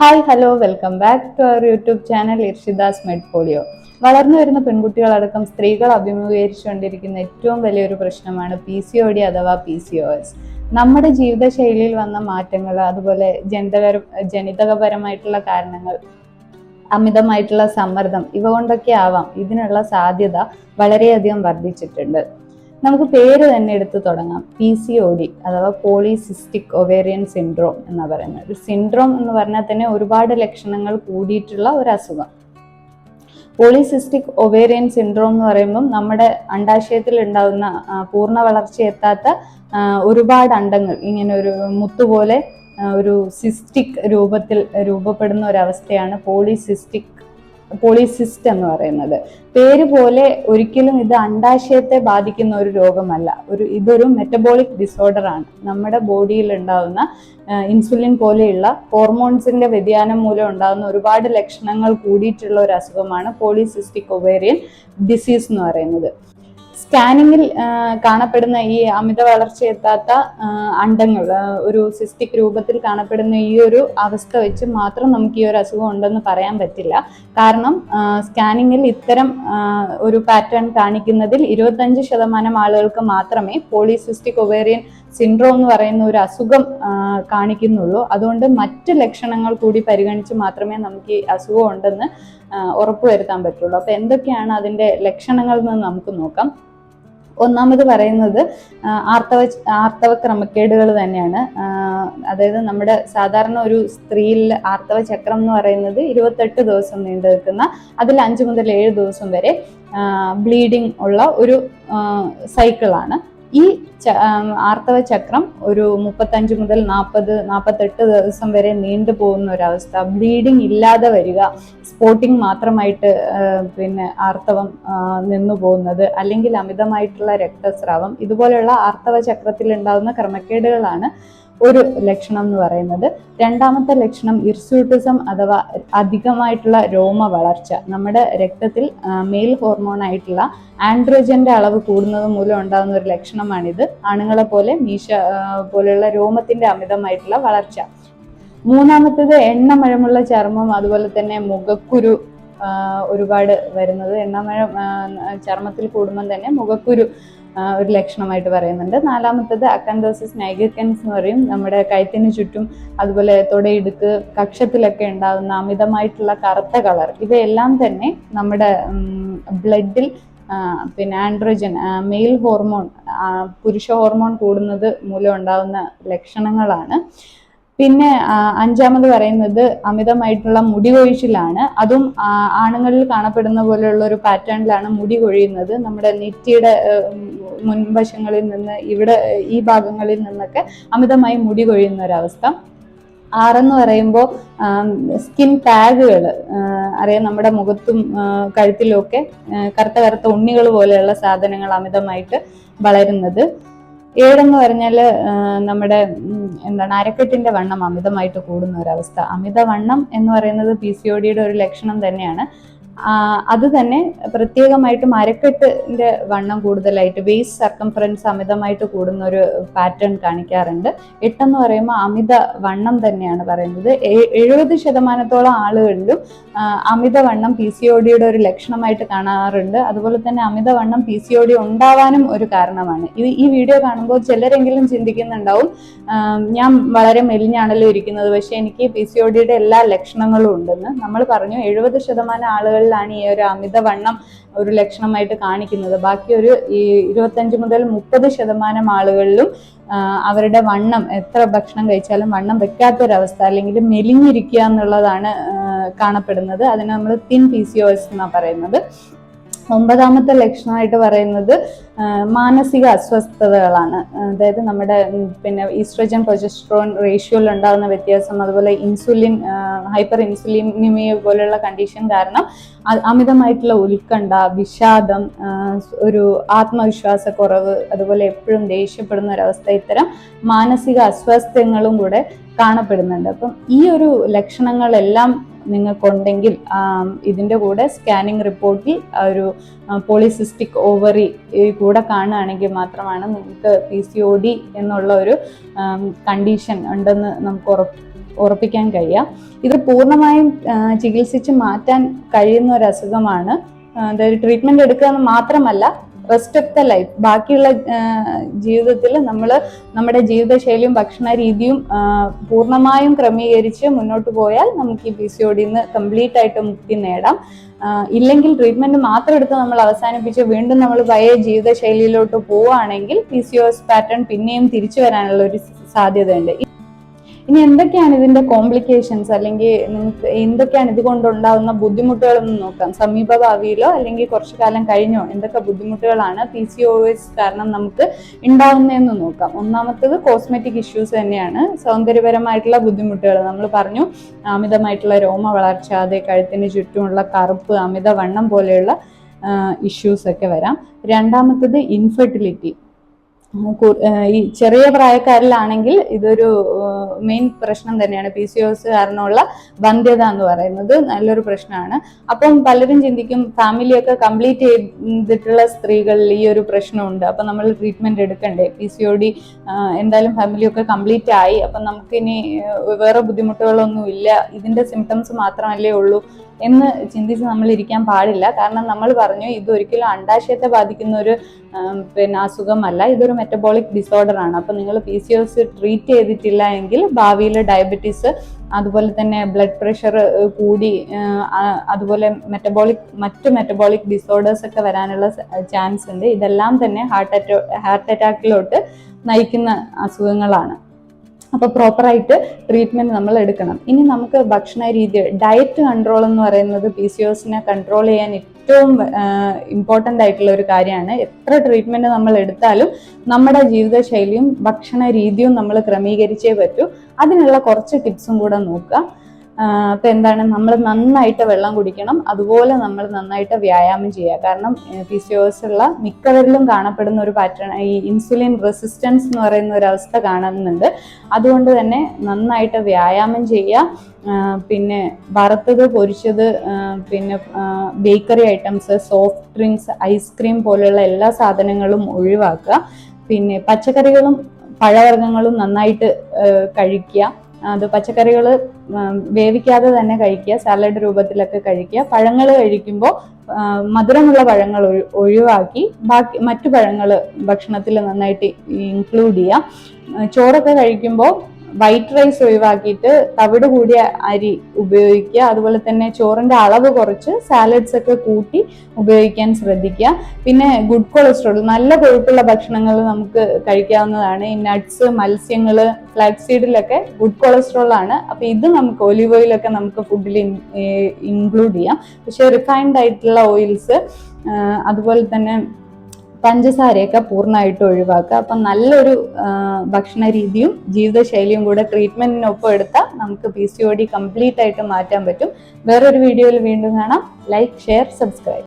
Hi hello welcome back to our YouTube channel Irshidas മെഡ് പോളിയോ വളർന്നു വരുന്ന പെൺകുട്ടികളടക്കം സ്ത്രീകൾ അഭിമുഖീകരിച്ചുകൊണ്ടിരിക്കുന്ന ഏറ്റവും വലിയൊരു പ്രശ്നമാണ് പി സി ഒ ഡി അഥവാ പി സി ഒ എസ് നമ്മുടെ ജീവിതശൈലിയിൽ വന്ന മാറ്റങ്ങൾ അതുപോലെ ജനിതകര ജനിതകപരമായിട്ടുള്ള കാരണങ്ങൾ അമിതമായിട്ടുള്ള സമ്മർദ്ദം ഇവ കൊണ്ടൊക്കെ ആവാം. ഇതിനുള്ള സാധ്യത വളരെയധികം വർദ്ധിച്ചിട്ടുണ്ട്. നമുക്ക് പേര് തന്നെ എടുത്ത് തുടങ്ങാം. പി സി ഒ ഡി അഥവാ പോളിസിസ്റ്റിക് ഒവേറിയൻ സിൻഡ്രോം എന്ന് പറയുന്നത്. ഒരു സിൻഡ്രോം എന്ന് പറഞ്ഞാൽ തന്നെ ഒരുപാട് ലക്ഷണങ്ങൾ കൂടിയിട്ടുള്ള ഒരു അസുഖം. പോളിസിസ്റ്റിക് ഒവേറിയൻ സിൻഡ്രോം എന്ന് പറയുമ്പം നമ്മുടെ അണ്ടാശയത്തിൽ ഉണ്ടാകുന്ന പൂർണ വളർച്ച എത്താത്ത ഒരുപാട് അണ്ടങ്ങൾ. ഇങ്ങനെ ഒരു മുത്തുപോലെ ഒരു സിസ്റ്റിക് രൂപത്തിൽ രൂപപ്പെടുന്ന ഒരവസ്ഥയാണ് പോളിസിസ്റ്റിക് പോളിസിസ്റ്റ് എന്ന് പറയുന്നത്. പേര് പോലെ ഒരിക്കലും ഇത് അണ്ടാശയത്തെ ബാധിക്കുന്ന ഒരു രോഗമല്ല. ഒരു ഇതൊരു മെറ്റബോളിക് ഡിസോർഡർ ആണ്. നമ്മുടെ ബോഡിയിൽ ഉണ്ടാകുന്ന ഇൻസുലിൻ പോലെയുള്ള ഹോർമോൺസിന്റെ വ്യതിയാനം മൂലം ഉണ്ടാകുന്ന ഒരുപാട് ലക്ഷണങ്ങൾ കൂടിയിട്ടുള്ള ഒരു അസുഖമാണ് പോളിസിസ്റ്റിക് ഒവേറിയൻ ഡിസീസ് എന്ന് പറയുന്നത്. സ്കാനിങ്ങിൽ കാണപ്പെടുന്ന ഈ അമിത വളർച്ച എത്താത്ത അണ്ടങ്ങൾ ഒരു സിസ്റ്റിക് രൂപത്തിൽ കാണപ്പെടുന്ന ഈ ഒരു അവസ്ഥ വെച്ച് മാത്രം നമുക്ക് ഈ ഒരു അസുഖം ഉണ്ടെന്ന് പറയാൻ പറ്റില്ല. കാരണം സ്കാനിങ്ങിൽ ഇത്തരം ഒരു പാറ്റേൺ കാണിക്കുന്നതിൽ ഇരുപത്തഞ്ച് ശതമാനം ആളുകൾക്ക് മാത്രമേ പോളിസിസ്റ്റിക് ഒവേറിയൻ സിൻഡ്രോം എന്ന് പറയുന്ന ഒരു അസുഖം കാണിക്കുന്നുള്ളൂ. അതുകൊണ്ട് മറ്റ് ലക്ഷണങ്ങൾ കൂടി പരിഗണിച്ച് മാത്രമേ നമുക്ക് ഈ അസുഖം ഉണ്ടെന്ന് ഉറപ്പുവരുത്താൻ പറ്റുള്ളൂ. അപ്പൊ എന്തൊക്കെയാണ് അതിന്റെ ലക്ഷണങ്ങൾ എന്ന് നമുക്ക് നോക്കാം. ഒന്നാമത് പറയുന്നത് ആർത്തവ ആർത്തവ ക്രമക്കേടുകൾ തന്നെയാണ്. അതായത് നമ്മുടെ സാധാരണ ഒരു സ്ത്രീയിൽ ആർത്തവ ചക്രം എന്ന് പറയുന്നത് ഇരുപത്തെട്ട് ദിവസം നീണ്ടു നിൽക്കുന്ന അതിൽ അഞ്ച് മുതൽ ഏഴ് ദിവസം വരെ ബ്ലീഡിംഗ് ഉള്ള ഒരു സൈക്കിളാണ്. ഈ ആർത്തവ ചക്രം ഒരു മുപ്പത്തഞ്ച് മുതൽ നാൽപ്പത് നാൽപ്പത്തെട്ട് ദിവസം വരെ നീണ്ടു പോകുന്ന ഒരവസ്ഥ. ബ്ലീഡിംഗ് ഇല്ലാതെ വരിക സ്പോട്ടിംഗ് മാത്രമായിട്ട് പിന്നെ ആർത്തവം നിന്നു പോകുന്നത് അല്ലെങ്കിൽ അമിതമായിട്ടുള്ള രക്തസ്രാവം ഇതുപോലെയുള്ള ആർത്തവ ചക്രത്തിൽ ഉണ്ടാകുന്ന ക്രമക്കേടുകളാണ് ഒരു ലക്ഷണം എന്ന് പറയുന്നത്. രണ്ടാമത്തെ ലക്ഷണം ഇർസ്യൂട്ടിസം അഥവാ അധികമായിട്ടുള്ള രോമ വളർച്ച. നമ്മുടെ രക്തത്തിൽ മെയിൽ ഹോർമോൺ ആയിട്ടുള്ള ആൻഡ്രോജന്റെ അളവ് കൂടുന്നത് മൂലം ഉണ്ടാകുന്ന ഒരു ലക്ഷണമാണിത്. ആണുങ്ങളെ പോലെ മീശ പോലെയുള്ള രോമത്തിന്റെ അമിതമായിട്ടുള്ള വളർച്ച. മൂന്നാമത്തേത് എണ്ണമഴമുള്ള ചർമ്മം അതുപോലെ തന്നെ മുഖക്കുരു ഒരുപാട് വരുന്നത്. എണ്ണമഴ ചർമ്മത്തിൽ കൂടുമ്പം തന്നെ മുഖക്കുരു ഒരു ലക്ഷണമായിട്ട് പറയുന്നുണ്ട്. നാലാമത്തത് അക്കൻഡോസിസ് നൈഗിക്കൻസ് എന്ന് പറയും. നമ്മുടെ കയത്തിന് ചുറ്റും അതുപോലെ തുടയിടുക്ക് കക്ഷത്തിലൊക്കെ ഉണ്ടാകുന്ന അമിതമായിട്ടുള്ള കറുത്ത കളർ ഇവയെല്ലാം തന്നെ നമ്മുടെ ബ്ലഡിൽ പിന്നെ ആൻഡ്രോജൻ മെയിൽ ഹോർമോൺ പുരുഷ ഹോർമോൺ കൂടുന്നത് മൂലം ഉണ്ടാകുന്ന ലക്ഷണങ്ങളാണ്. പിന്നെ അഞ്ചാമത് പറയുന്നത് അമിതമായിട്ടുള്ള മുടി കൊഴിച്ചിലാണ്. അതും ആണുങ്ങളിൽ കാണപ്പെടുന്ന പോലെയുള്ള ഒരു പാറ്റേണിലാണ് മുടി കൊഴിയുന്നത്. നമ്മുടെ നെറ്റിയുടെ മുൻവശങ്ങളിൽ നിന്ന് ഇവിടെ ഈ ഭാഗങ്ങളിൽ നിന്നൊക്കെ അമിതമായി മുടി കൊഴിയുന്ന ഒരവസ്ഥ. ആറെന്ന് പറയുമ്പോൾ സ്കിൻ ടാഗുകൾ അറിയാം നമ്മുടെ മുഖത്തും കഴുത്തിലുമൊക്കെ കഴുത്തിലും കറുത്ത കറുത്ത ഉണ്ണികൾ പോലെയുള്ള സാധനങ്ങൾ അമിതമായിട്ട് വളരുന്നത്. ഏഴെന്ന് പറഞ്ഞാൽ നമ്മുടെ എന്താണ് അരക്കെട്ടിന്റെ വണ്ണം അമിതമായിട്ട് കൂടുന്ന ഒരവസ്ഥ. അമിതവണ്ണം എന്ന് പറയുന്നത് പി സി ഒ ഡിയുടെ ഒരു ലക്ഷണം തന്നെയാണ്. അത് തന്നെ പ്രത്യേകമായിട്ട് മരക്കെട്ടിന്റെ വണ്ണം കൂടുതലായിട്ട് വേസ്റ്റ് സർക്കംഫറൻസ് അമിതമായിട്ട് കൂടുന്ന ഒരു പാറ്റേൺ കാണിക്കാറുണ്ട്. എട്ടെന്ന് പറയുമ്പോൾ അമിത വണ്ണം തന്നെയാണ് പറയുന്നത്. എഴുപത് ശതമാനത്തോളം ആളുകളിലും അമിത അമിതവണ്ണം പി സി ഒ ഡിയുടെ ഒരു ലക്ഷണമായിട്ട് കാണാറുണ്ട്. അതുപോലെ തന്നെ അമിതവണ്ണം പി സി ഒ ഡി ഉണ്ടാവാനും ഒരു കാരണമാണ്. ഇത് ഈ വീഡിയോ കാണുമ്പോൾ ചിലരെങ്കിലും ചിന്തിക്കുന്നുണ്ടാവും ഞാൻ വളരെ മെലിഞ്ഞാണല്ലോ ഇരിക്കുന്നത് പക്ഷെ എനിക്ക് പി സി ഒ ഡിയുടെ എല്ലാ ലക്ഷണങ്ങളും ഉണ്ടെന്ന്. നമ്മൾ പറഞ്ഞു എഴുപത് ശതമാനം ആളുകളിലാണ് ഈ ഒരു അമിതവണ്ണം ഒരു ലക്ഷണമായിട്ട് കാണിക്കുന്നത്. ബാക്കി ഒരു ഈ ഇരുപത്തഞ്ച് മുതൽ മുപ്പത് ശതമാനം ആളുകളിലും അവരുടെ വണ്ണം എത്ര ഭക്ഷണം കഴിച്ചാലും വണ്ണം വെക്കാത്തൊരവസ്ഥ അല്ലെങ്കിൽ മെലിഞ്ഞിരിക്കുക എന്നുള്ളതാണ് കാണപ്പെടുന്നത്. അതിന് നമ്മൾ thin P C O S എന്നാണ് പറയുന്നത്. ഒമ്പതാമത്തെ ലക്ഷണമായിട്ട് പറയുന്നത് മാനസിക അസ്വസ്ഥതകളാണ്. അതായത് നമ്മുടെ പിന്നെ ഈസ്ട്രജൻ പ്രൊജസ്ട്രോൺ റേഷ്യോയിൽ ഉണ്ടാകുന്ന വ്യത്യാസം അതുപോലെ ഇൻസുലിൻ ഹൈപ്പർ ഇൻസുലിനിമിയ പോലെയുള്ള കണ്ടീഷൻ കാരണം അമിതമായിട്ടുള്ള ഉത്കണ്ഠ വിഷാദം ഒരു ആത്മവിശ്വാസക്കുറവ് അതുപോലെ എപ്പോഴും ദേഷ്യപ്പെടുന്ന ഒരവസ്ഥ ഇത്തരം മാനസിക അസ്വസ്ഥങ്ങളും കൂടെ കാണപ്പെടുന്നുണ്ട്. അപ്പം ഈ ഒരു ലക്ഷണങ്ങളെല്ലാം നിങ്ങൾക്കുണ്ടെങ്കിൽ ഇതിന്റെ കൂടെ സ്കാനിങ് റിപ്പോർട്ടിൽ ഒരു പോളിസിസ്റ്റിക് ഓവറി കൂടെ കാണുകയാണെങ്കിൽ മാത്രമാണ് നിങ്ങൾക്ക് പി സി ഒ ഡി എന്നുള്ള ഒരു കണ്ടീഷൻ ഉണ്ടെന്ന് നമുക്ക് ഉറപ്പ് ഉറപ്പിക്കാൻ കഴിയുക ഇത് പൂർണമായും ചികിത്സിച്ച് മാറ്റാൻ കഴിയുന്ന ഒരു അസുഖമാണ്. അതായത് ട്രീറ്റ്മെന്റ് എടുക്കുക എന്ന് മാത്രമല്ല റെസ്റ്റ് ഓഫ് ദ ലൈഫ് ബാക്കിയുള്ള ജീവിതത്തിൽ നമ്മൾ നമ്മുടെ ജീവിതശൈലിയും ഭക്ഷണ രീതിയും പൂർണമായും ക്രമീകരിച്ച് മുന്നോട്ട് പോയാൽ നമുക്ക് ഈ പി സി ഒ ഡിന്ന് കംപ്ലീറ്റ് ആയിട്ട് മുക്തി നേടാം. ഇല്ലെങ്കിൽ ട്രീറ്റ്മെന്റ് മാത്രം എടുത്ത് നമ്മൾ അവസാനിപ്പിച്ച് വീണ്ടും നമ്മൾ പഴയ ജീവിതശൈലിയിലോട്ട് പോവുകയാണെങ്കിൽ P C O S pattern പിന്നെയും തിരിച്ചു വരാനുള്ള ഒരു സാധ്യതയുണ്ട്. ഇനി എന്തൊക്കെയാണ് ഇതിന്റെ കോംപ്ലിക്കേഷൻസ് അല്ലെങ്കിൽ നിങ്ങൾക്ക് എന്തൊക്കെയാണ് ബുദ്ധിമുട്ടുകൾ എന്ന് നോക്കാം. സമീപ ഭാവിയിലോ അല്ലെങ്കിൽ കുറച്ചു കാലം കഴിഞ്ഞോ എന്തൊക്കെ ബുദ്ധിമുട്ടുകളാണ് പി സി ഒ എസ് കാരണം നമുക്ക് ഉണ്ടാവുന്നതെന്ന് നോക്കാം. ഒന്നാമത്തത് കോസ്മെറ്റിക് ഇഷ്യൂസ് തന്നെയാണ്. സൗന്ദര്യപരമായിട്ടുള്ള ബുദ്ധിമുട്ടുകൾ. നമ്മൾ പറഞ്ഞു അമിതമായിട്ടുള്ള രോമ വളർച്ച അതേ കഴുത്തിന് ചുറ്റുമുള്ള കറുപ്പ് അമിതവണ്ണം പോലെയുള്ള ഇഷ്യൂസ് ഒക്കെ വരാം. രണ്ടാമത്തത് ഇൻഫെർട്ടിലിറ്റി ഈ ചെറിയ പ്രായക്കാരിലാണെങ്കിൽ ഇതൊരു മെയിൻ പ്രശ്നം തന്നെയാണ്. പി സി ഒസ് കാരണമുള്ള വന്ധ്യത എന്ന് പറയുന്നത് നല്ലൊരു പ്രശ്നമാണ്. അപ്പം പലരും ചിന്തിക്കും ഫാമിലിയൊക്കെ കംപ്ലീറ്റ് ചെയ്തിട്ടുള്ള സ്ത്രീകളിൽ ഈ ഒരു പ്രശ്നമുണ്ട്. അപ്പം നമ്മൾ ട്രീറ്റ്മെന്റ് എടുക്കണ്ടേ? പി സി ഒ ഡി എന്തായാലും ഫാമിലിയൊക്കെ കംപ്ലീറ്റ് ആയി. അപ്പം നമുക്കിനി വേറെ ബുദ്ധിമുട്ടുകളൊന്നും ഇല്ല. ഇതിന്റെ സിംറ്റംസ് മാത്രമല്ലേ ഉള്ളൂ എന്ന് ചിന്തിച്ച് നമ്മൾ ഇരിക്കാൻ പാടില്ല. കാരണം നമ്മൾ പറഞ്ഞു ഇത് ഒരിക്കലും അണ്ടാശയത്തെ ബാധിക്കുന്ന ഒരു പിന്നെ അസുഖമല്ല. ഇതൊരു മെറ്റബോളിക് ഡിസോർഡർ ആണ്. അപ്പോൾ നിങ്ങൾ പി സി ഒസ് ട്രീറ്റ് ചെയ്തിട്ടില്ല എങ്കിൽ ഭാവിയിൽ ഡയബറ്റീസ് അതുപോലെ തന്നെ ബ്ലഡ് പ്രഷർ കൂടി അതുപോലെ മെറ്റബോളിക് മറ്റ് മെറ്റബോളിക് ഡിസോർഡേഴ്സ് ഒക്കെ വരാനുള്ള ചാൻസ് ഉണ്ട്. ഇതെല്ലാം തന്നെ ഹാർട്ട് അറ്റാ ഹാർട്ട് അറ്റാക്കിലോട്ട് നയിക്കുന്ന അസുഖങ്ങളാണ്. അപ്പോൾ പ്രോപ്പറായിട്ട് ട്രീറ്റ്മെന്റ് നമ്മൾ എടുക്കണം. ഇനി നമുക്ക് ഭക്ഷണ രീതി ഡയറ്റ് കൺട്രോൾ എന്ന് പറയുന്നത് പി സി ഒസിനെ കൺട്രോൾ ചെയ്യാൻ ഏറ്റവും ഇമ്പോർട്ടന്റ് ആയിട്ടുള്ള ഒരു കാര്യമാണ് എത്ര ട്രീറ്റ്മെന്റ് നമ്മൾ എടുത്താലും നമ്മുടെ ജീവിതശൈലിയും ഭക്ഷണ രീതിയും നമ്മൾ ക്രമീകരിച്ചേ പറ്റൂ. അതിനുള്ള കുറച്ച് ടിപ്സും കൂടെ നോക്കുക. അപ്പൊ എന്താണ് നമ്മൾ നന്നായിട്ട് വെള്ളം കുടിക്കണം. അതുപോലെ നമ്മൾ നന്നായിട്ട് വ്യായാമം ചെയ്യുക. കാരണം പി സി ഒസ് ഉള്ള മിക്കവരിലും കാണപ്പെടുന്ന ഒരു പാറ്റേൺ ഈ ഇൻസുലിൻ റെസിസ്റ്റൻസ് എന്ന് പറയുന്ന ഒരു അവസ്ഥ കാണുന്നുണ്ട്. അതുകൊണ്ട് തന്നെ നന്നായിട്ട് വ്യായാമം ചെയ്യുക. പിന്നെ വറുത്തത് പൊരിച്ചത് പിന്നെ bakery items soft drinks ice cream പോലെയുള്ള എല്ലാ സാധനങ്ങളും ഒഴിവാക്കുക. പിന്നെ പച്ചക്കറികളും പഴവർഗങ്ങളും നന്നായിട്ട് കഴിക്കുക. അത് പച്ചക്കറികൾ വേവിക്കാതെ തന്നെ കഴിക്കുക സാലഡ് രൂപത്തിലൊക്കെ കഴിക്കുക. പഴങ്ങൾ കഴിക്കുമ്പോൾ മധുരമുള്ള പഴങ്ങൾ ഒഴിവാക്കി ബാക്കി മറ്റു പഴങ്ങൾ ഭക്ഷണത്തിൽ നന്നായിട്ട് ഇൻക്ലൂഡ് ചെയ്യുക. ചോറൊക്കെ കഴിക്കുമ്പോൾ വൈറ്റ് റൈസ് ഒഴിവാക്കിയിട്ട് തവിട് കൂടിയ അരി ഉപയോഗിക്കുക. അതുപോലെ തന്നെ ചോറിന്റെ അളവ് കുറച്ച് സാലഡ്സ് ഒക്കെ കൂട്ടി ഉപയോഗിക്കാൻ ശ്രദ്ധിക്കുക. പിന്നെ ഗുഡ് കൊളസ്ട്രോൾ നല്ല കൊഴുപ്പുള്ള ഭക്ഷണങ്ങൾ നമുക്ക് കഴിക്കാവുന്നതാണ്. ഈ നട്ട്സ് മത്സ്യങ്ങൾ ഫ്ലാക്സീഡിലൊക്കെ ഗുഡ് കൊളസ്ട്രോൾ ആണ്. അപ്പൊ ഇത് നമുക്ക് ഒലിവ് ഓയിലൊക്കെ നമുക്ക് ഫുഡിൽ ഇൻക്ലൂഡ് ചെയ്യാം. പക്ഷെ റിഫൈൻഡ് ആയിട്ടുള്ള ഓയിൽസ് അതുപോലെ തന്നെ പഞ്ചസാരയൊക്കെ പൂർണമായിട്ട് ഒഴിവാക്കുക. അപ്പം നല്ലൊരു ഭക്ഷണ രീതിയും ജീവിതശൈലിയും കൂടെ ട്രീറ്റ്മെന്റിനൊപ്പം എടുത്താൽ നമുക്ക് P C O D complete ആയിട്ട് മാറ്റാൻ പറ്റും. വേറൊരു വീഡിയോയിൽ വീണ്ടും കാണാം. Like share subscribe